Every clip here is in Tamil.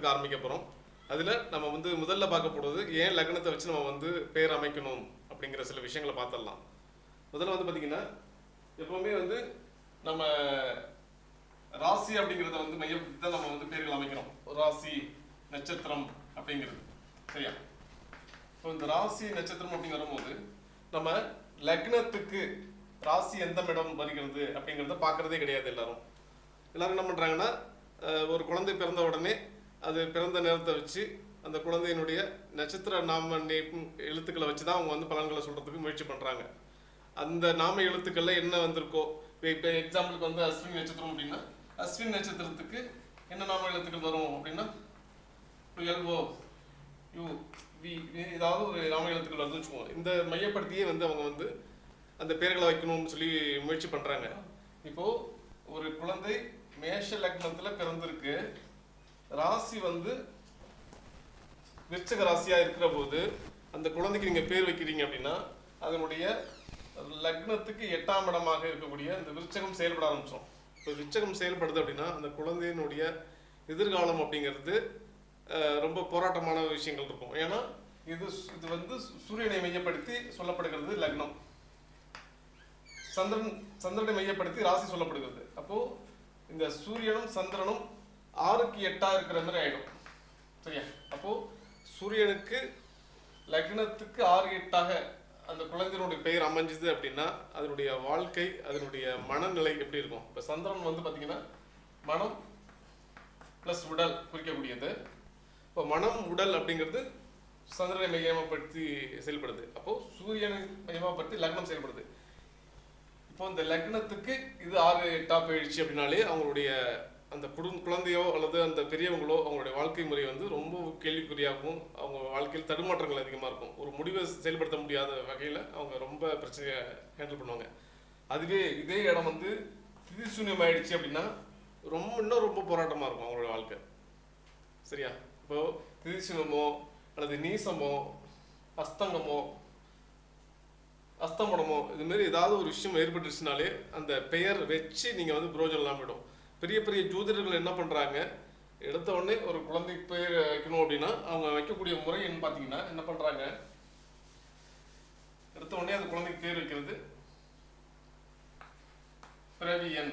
இயக்கத்துக்கு ஆரம்பிக்க போகிறோம் அதில் நம்ம வந்து முதல்ல பார்க்க போகிறது ஏன் லக்னத்தை வச்சு நம்ம வந்து பேர் அமைக்கணும் அப்படிங்கிற சில விஷயங்களை பார்த்துடலாம். முதல்ல வந்து பார்த்திங்கன்னா எப்போவுமே வந்து நம்ம ராசி அப்படிங்கிறத வந்து மையப்படுத்தி தான் நம்ம வந்து பேர்கள் அமைக்கிறோம். ராசி நட்சத்திரம் அப்படிங்கிறது. சரியா? இப்போ இந்த ராசி நட்சத்திரம் அப்படின்னு போது நம்ம லக்னத்துக்கு ராசி எந்த இடம் வருகிறது அப்படிங்கிறத பார்க்குறதே கிடையாது எல்லாரும். எல்லாரும் என்ன பண்ணுறாங்கன்னா ஒரு குழந்தை பிறந்த உடனே அது பிறந்த நேரத்தை வச்சு அந்த குழந்தையினுடைய நட்சத்திர நாம எழுத்துக்களை வச்சு தான் அவங்க வந்து பலன்களை சொல்கிறதுக்கு முயற்சி பண்ணுறாங்க அந்த நாம எழுத்துக்களில் என்ன வந்திருக்கோ இப்போ எக்ஸாம்பிளுக்கு வந்து அஸ்வின் நட்சத்திரம் அப்படின்னா அஸ்வின் நட்சத்திரத்துக்கு என்ன நாம எழுத்துக்கள் வரும் அப்படின்னா எல்ஓ யூ வி ஏதாவது ஒரு நாம எழுத்துக்கள் வருதுன்னு வச்சுக்கோங்க. இந்த மையப்படுத்தியே வந்து அவங்க வந்து அந்த பேர்களை வைக்கணும்னு சொல்லி முயற்சி பண்ணுறாங்க இப்போது ஒரு குழந்தை மேஷ லக்னத்தில் பிறந்திருக்கு. ராசி வந்து விருச்சக ராசியாக இருக்கிற போது அந்த குழந்தைக்கு நீங்கள் பேர் வைக்கிறீங்க அப்படின்னா அதனுடைய லக்னத்துக்கு எட்டாம் இடமாக இருக்கக்கூடிய இந்த விருச்சகம் செயல்பட ஆரம்பிச்சோம் இப்போ விருச்சகம் செயல்படுது அப்படின்னா அந்த குழந்தையினுடைய எதிர்காலம் அப்படிங்கிறது ரொம்ப போராட்டமான விஷயங்கள் இருக்கும். ஏன்னா இது இது வந்து சு- சூரியனை மையப்படுத்தி சொல்லப்படுகிறது லக்னம். சந்திரன் சந்திரனை மையப்படுத்தி ராசி சொல்லப்படுகிறது. அப்போது இந்த சூரியனும் சந்திரனும் ஆறுக்கு எட்டாக இருக்கிற மாதிரி ஆகிடும் சரியா? அப்போது சூரியனுக்கு லக்னத்துக்கு ஆறு எட்டாக அந்த குழந்தையினுடைய பெயர் அமைஞ்சுது அப்படின்னா அதனுடைய வாழ்க்கை அதனுடைய மனநிலை எப்படி இருக்கும்? இப்போ சந்திரன் வந்து பார்த்தீங்கன்னா மனம் ப்ளஸ் உடல் குறிக்கக்கூடியது. இப்போ மனம் உடல் அப்படிங்கிறது சந்திரனை மையமப்படுத்தி செயல்படுது. அப்போது சூரியனை மையமாப்படுத்தி லக்னம் செயல்படுது. இப்போ இந்த லக்னத்துக்கு இது ஆறு எட்டாக போயிடுச்சு அப்படின்னாலே அவங்களுடைய அந்த குடும் குழந்தையோ அல்லது அந்த பெரியவங்களோ அவங்களுடைய வாழ்க்கை முறை வந்து ரொம்ப கேள்விக்குறியாகவும் அவங்க வாழ்க்கையில் தடுமாற்றங்கள் அதிகமாக இருக்கும். ஒரு முடிவை செயல்படுத்த முடியாத வகையில் அவங்க ரொம்ப பிரச்சனையை ஹேண்டில் பண்ணுவாங்க. அதுவே இதே இடம் வந்து திதிசூன்யம் ஆயிடுச்சு அப்படின்னா ரொம்ப இன்னும் ரொம்ப போராட்டமாக இருக்கும் அவங்களோட வாழ்க்கை. சரியா? இப்போ திதிசூனமோ அல்லது நீசமோ அஸ்தங்கமோ அஸ்தமனமோ இதுமாரி ஏதாவது ஒரு விஷயம் ஏற்பட்டுருச்சுனாலே அந்த பெயர் வச்சு நீங்கள் வந்து புரோஜனம் இல்லாமல் போயிடும். பெரிய பெரிய ஜோதிடர்கள் என்ன பண்ணுறாங்க எடுத்த உடனே ஒரு குழந்தை பேர் வைக்கணும் அப்படின்னா அவங்க வைக்கக்கூடிய முறை என்ன பார்த்தீங்கன்னா என்ன பண்ணுறாங்க எடுத்த உடனே அந்த குழந்தைக்கு பேர் வைக்கிறது. பிறவியன்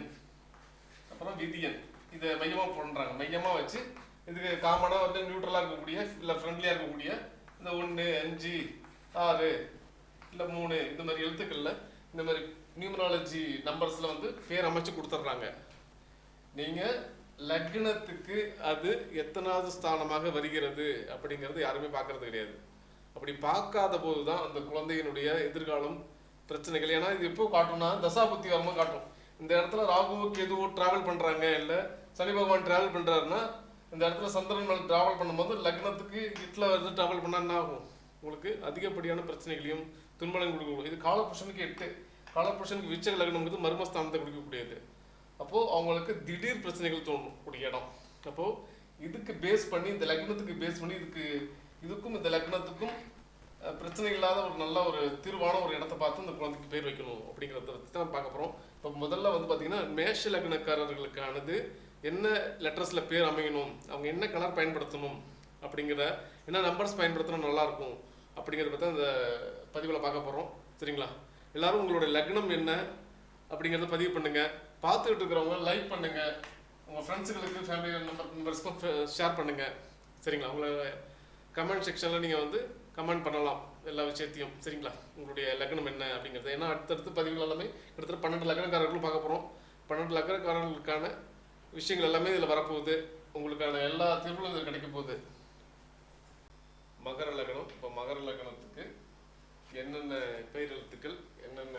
அப்புறம் விதியன் இதை மையமாக பண்ணுறாங்க மையமாக வச்சு இதுக்கு காமனாக வந்து நியூட்ரலாக இருக்கக்கூடிய இல்லை ஃப்ரெண்ட்லியாக இருக்கக்கூடிய இந்த ஒன்று அஞ்சு ஆறு இல்லை மூணு இந்த மாதிரி எழுத்துக்களில் இந்த மாதிரி நியூமராலஜி நம்பர்ஸில் வந்து பேர் அமைச்சு கொடுத்துட்றாங்க. நீங்கள் லக்னத்துக்கு அது எத்தனாவது ஸ்தானமாக வருகிறது அப்படிங்கிறது யாருமே பார்க்கறது கிடையாது. அப்படி பார்க்காத போது தான் அந்த குழந்தையினுடைய எதிர்காலம் பிரச்சனைகள். ஏன்னா இது எப்போ காட்டும்னா தசாபுத்தி வரும்போது காட்டும். இந்த இடத்துல ராகுவுக்கு எதுவும் டிராவல் பண்றாங்க. இல்ல சனி பகவான் டிராவல் பண்றாருன்னா இந்த இடத்துல சந்திரன் மேல டிராவல் பண்ணும்போது லக்னத்துக்கு இட்ல வந்து டிராவல் பண்ணா என்ன ஆகும்? உங்களுக்கு அதிகப்படியான பிரச்சனைகளையும் துன்பங்களையும் கொடுக்கக்கூடும் இது காலபுருஷனுக்கு எட்டு. காலபுருஷனுக்கு விச்சக லக்னம்ங்கிறது மர்மஸ்தானத்தை கொடுக்கக்கூடியது. அப்போது அவங்களுக்கு திடீர் பிரச்சனைகள் தோணும் கூடிய இடம். அப்போது இதுக்கு பேஸ் பண்ணி இந்த லக்னத்துக்கு பேஸ் பண்ணி இதுக்கு இதுக்கும் இந்த லக்னத்துக்கும் பிரச்சனை இல்லாத ஒரு நல்ல ஒரு தீர்வான ஒரு இடத்த பார்த்து இந்த குழந்தைக்கு பேர் வைக்கணும் அப்படிங்கிறத பற்றி தான் பார்க்க போகிறோம் இப்போ முதல்ல வந்து பார்த்தீங்கன்னா மேஷ லக்னக்காரர்களுக்கானது என்ன லெட்டர்ஸில் பேர் அமையணும் அவங்க என்ன கலர் பயன்படுத்தணும் அப்படிங்கிற என்ன நம்பர்ஸ் பயன்படுத்தினா நல்லா இருக்கும் அப்படிங்கிறத பற்றி அந்த பதிவில் பார்க்க போகிறோம் சரிங்களா? எல்லாரும் உங்களுடைய லக்னம் என்ன அப்படிங்கிறத பதிவு பண்ணுங்கள் பார்த்துக்கிட்டு இருக்கிறவங்க லைக் பண்ணுங்க. உங்கள் ஃப்ரெண்ட்ஸுகளுக்கு ஃபேமிலி நம்பர் மெம்பர்ஸ்க்கும் ஷேர் பண்ணுங்க. சரிங்களா? உங்களை கமெண்ட் செக்ஷனில் நீங்கள் வந்து கமெண்ட் பண்ணலாம் எல்லா விஷயத்தையும். சரிங்களா? உங்களுடைய லக்னம் என்ன அப்படிங்கிறது. ஏன்னா அடுத்தடுத்து பதிவுகள் எல்லாமே கிட்டத்தட்ட பன்னெண்டு லக்னக்காரர்களும் பார்க்க போகிறோம் பன்னெண்டு லக்னக்காரர்களுக்கான விஷயங்கள் எல்லாமே இதில் வரப்போகுது. உங்களுக்கான எல்லா தீர்வுகளும் இதில் கிடைக்க போகுது. மகர லக்னம். இப்போ மகர லக்னத்துக்கு என்னென்ன பெயர் எழுத்துக்கள் என்னென்ன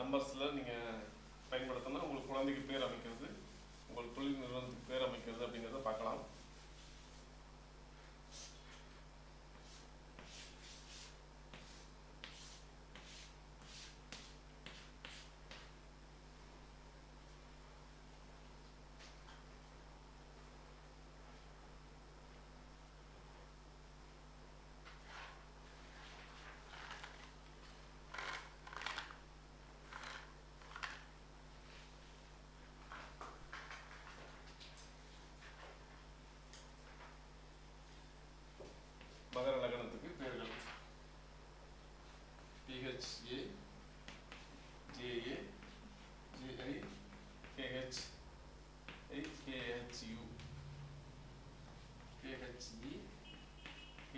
நம்பர்ஸில் நீங்கள் பயன்படுத்தினா உங்களுக்கு குழந்தைக்கு பேர் அமைக்கிறது உங்கள் தொழில் நிறுவனத்துக்கு பேர் அமைக்கிறது அப்படிங்கிறத பார்க்கலாம்.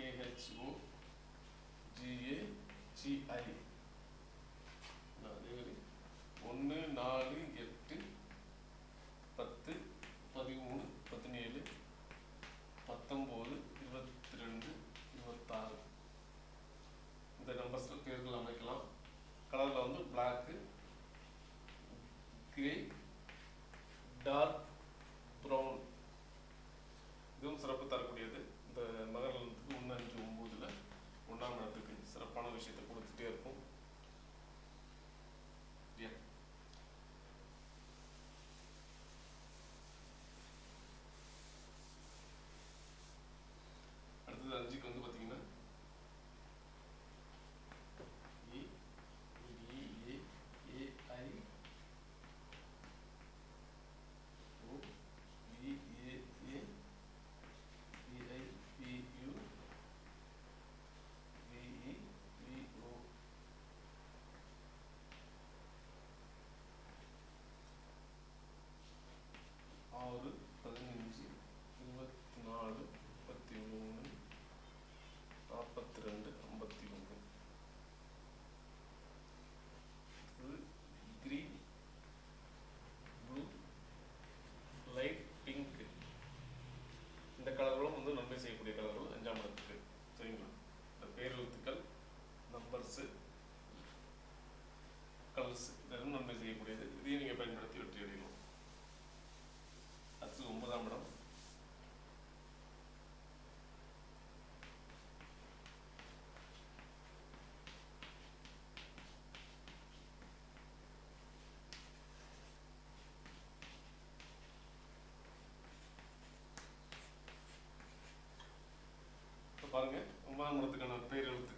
கேஹெச்ஓ ஜிஏ ஜிஐ ஒன்று நாலு எட்டு பத்து பதிமூணு பதினேழு பத்தொம்போது இருபத்தி ரெண்டு இருபத்தாறு இந்த நம்பர்ஸில் பேர்கள் அமைக்கலாம் கலரில் வந்து பிளாக்கு 時間とか ஆங்கிலத்துக்கான பேர் எழுத்து.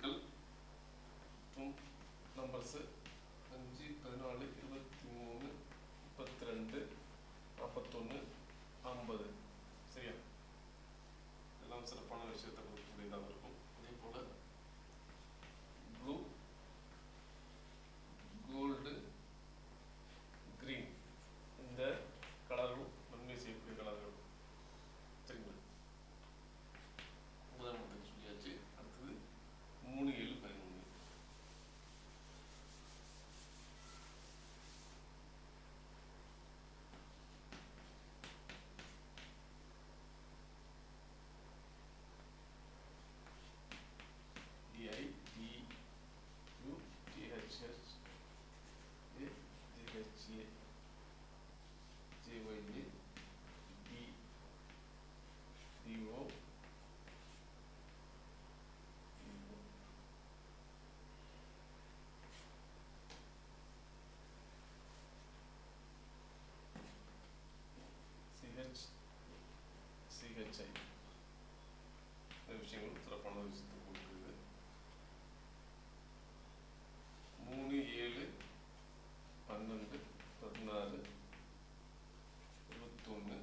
பதினாலு இருபத்தொன்று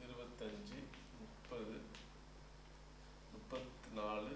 இருபத்தஞ்சு முப்பது முப்பத்தி நாலு